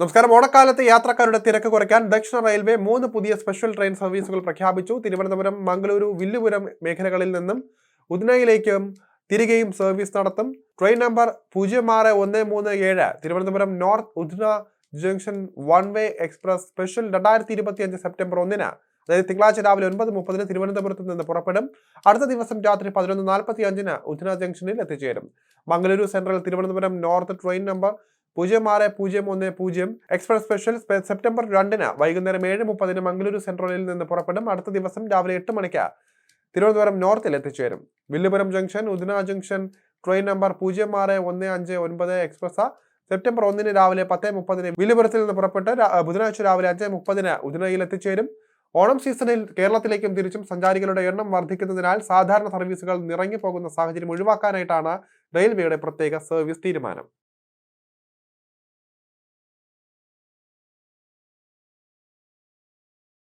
നമസ്കാരം. ഓണക്കാലത്ത് യാത്രക്കാരുടെ തിരക്ക് കുറയ്ക്കാൻ ദക്ഷിണ റെയിൽവേ മൂന്ന് പുതിയ സ്പെഷ്യൽ ട്രെയിൻ സർവീസുകൾ പ്രഖ്യാപിച്ചു. തിരുവനന്തപുരം മംഗളൂരു വില്ലുപുരം മേഖലകളിൽ നിന്നും ഉദനയിലേക്കും തിരികെയും സർവീസ് നടത്തും. ട്രെയിൻ നമ്പർ പൂജ്യം ആറ് ഒന്ന് മൂന്ന് ഏഴ്. Thiruvananthapuram north Udhna junction one way express special രണ്ടായിരത്തി ഇരുപത്തി അഞ്ച് സെപ്റ്റംബർ ഒന്നിന്. അതായത് തിങ്കളാഴ്ച രാവിലെ ഒൻപത് മുപ്പതിന് തിരുവനന്തപുരത്ത് നിന്ന് പുറപ്പെടും. അടുത്ത ദിവസം രാത്രി പതിനൊന്ന് നാൽപ്പത്തി അഞ്ചിന് ഉദ്ന ജംഗ്ഷനിൽ എത്തിച്ചേരും. Mangaluru central Thiruvananthapuram north train number പൂജ്യം ആറ് പൂജ്യം ഒന്ന് പൂജ്യം. എക്സ്പ്രസ് സ്പെഷ്യൽ സ്പെ- സെപ്റ്റംബർ രണ്ടിന് വൈകുന്നേരം ഏഴ് മുപ്പതിന് മംഗളൂരു സെൻട്രലിൽ നിന്ന് പുറപ്പെടും. അടുത്ത ദിവസം രാവിലെ എട്ട് മണിക്ക് തിരുവനന്തപുരം നോർത്തിൽ എത്തിച്ചേരും. Villupuram junction Udhna junction train number പൂജ്യം ആറ് ഒന്ന് അഞ്ച് ഒൻപത് എക്സ്പ്രസ് സെപ്റ്റംബർ ഒന്നിന് രാവിലെ പത്ത് മുപ്പതിന് വില്ലുപുരത്തിൽ നിന്ന് പുറപ്പെട്ട് ബുധനാഴ്ച രാവിലെ അഞ്ച് മുപ്പതിന് ഉദനയിൽ എത്തിച്ചേരും. ഓണം സീസണിൽ കേരളത്തിലേക്കും തിരിച്ചും സഞ്ചാരികളുടെ എണ്ണം വർദ്ധിക്കുന്നതിനാൽ സാധാരണ സർവീസുകൾ നിറങ്ങി പോകുന്ന സാഹചര്യം ഒഴിവാക്കാനായിട്ടാണ് റെയിൽവേയുടെ പ്രത്യേക സർവീസ് തീരുമാനം.